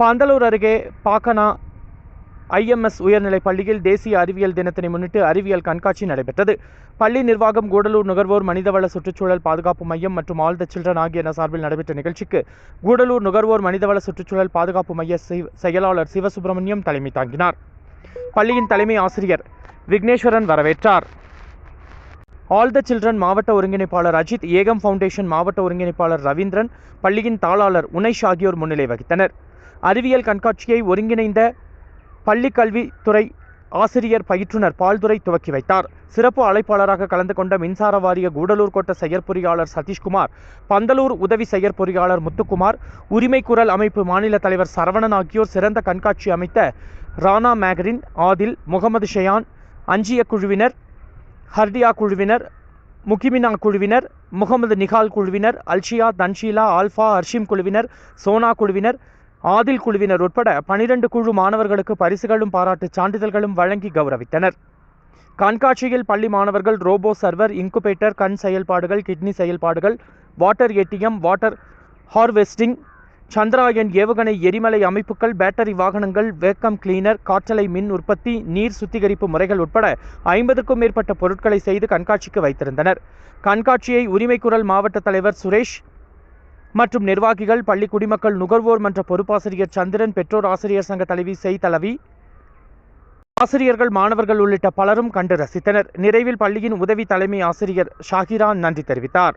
பந்தலூர் அருகே பாக்கனா ஐஎம்எஸ் உயர்நிலைப் பள்ளியில் தேசிய அறிவியல் தினத்தினை முன்னிட்டு அறிவியல் கண்காட்சி நடைபெற்றது. பள்ளி நிர்வாகம் கூடலூர் நுகர்வோர் மனிதவள சுற்றுச்சூழல் பாதுகாப்பு மையம் மற்றும் ஆல் த சில்ட்ரன் ஆகியன சார்பில் நடைபெற்ற நிகழ்ச்சிக்கு கூடலூர் நுகர்வோர் மனிதவள சுற்றுச்சூழல் பாதுகாப்பு மைய செயலாளர் சிவசுப்பிரமணியம் தலைமை தாங்கினார். பள்ளியின் தலைமை ஆசிரியர் விக்னேஸ்வரன் வரவேற்றார். ஆல் த சில்ட்ரன் மாவட்ட ஒருங்கிணைப்பாளர் அஜித் ஏகம் ஃபவுண்டேஷன் மாவட்ட ஒருங்கிணைப்பாளர் ரவீந்திரன் பள்ளியின் தாளாளர் உனைஷ் ஆகியோர் முன்னிலை வகித்தனர். அறிவியல் கண்காட்சியை ஒருங்கிணைந்த பள்ளிக்கல்வித்துறை ஆசிரியர் பயிற்றுனர் பால்துரை துவக்கி வைத்தார். சிறப்பு அழைப்பாளராக கலந்து கொண்ட மின்சார வாரிய கூடலூர் கோட்ட செயற்பொறியாளர் சதீஷ்குமார் பந்தலூர் உதவி செயற்பொறியாளர் முத்துக்குமார் உரிமை குரல் அமைப்பு மாநில தலைவர் சரவணன் ஆகியோர் சிறந்த கண்காட்சி அமைத்த ரானா மேகரின் ஆதில் முகமது ஷயான் அஞ்சிய குழுவினர் ஹர்டியா குழுவினர் முகிமினா குழுவினர் முகமது நிகால் குழுவினர் அல்ஷியா தன்ஷீலா ஆல்ஃபா ஹர்ஷிம் குழுவினர் சோனா குழுவினர் ஆதில் குழுவினர் உட்பட பனிரெண்டு குழு மாணவர்களுக்கு பரிசுகளும் பாராட்டுச் சான்றிதழ்களும் வழங்கி கௌரவித்தனர். கண்காட்சியில் பள்ளி மாணவர்கள் ரோபோ சர்வர் இன்குபேட்டர் கண் செயல்பாடுகள் கிட்னி செயல்பாடுகள் water ATM water harvesting Chandrayaan ஏவுகணை எரிமலை அமைப்புகள் பேட்டரி வாகனங்கள் வேக்கம் கிளீனர் காற்றலை மின் உற்பத்தி நீர் சுத்திகரிப்பு முறைகள் உட்பட ஐம்பதுக்கும் மேற்பட்ட பொருட்களை செய்து கண்காட்சிக்கு வைத்திருந்தனர். கண்காட்சியை உரிமைக்குரல் மாவட்ட தலைவர் சுரேஷ் மற்றும் நிர்வாகிகள் பள்ளி குடிமக்கள் நுகர்வோர் மன்ற பொறுப்பாசிரியர் சந்திரன் பெற்றோர் ஆசிரியர் சங்க தலைவி செய் தலைவி ஆசிரியர்கள் மாணவர்கள் உள்ளிட்ட பலரும் கண்டு ரசித்தனர். நிறைவில் பள்ளியின் உதவி தலைமை ஆசிரியர் ஷாகிரான் நன்றி தெரிவித்தார்.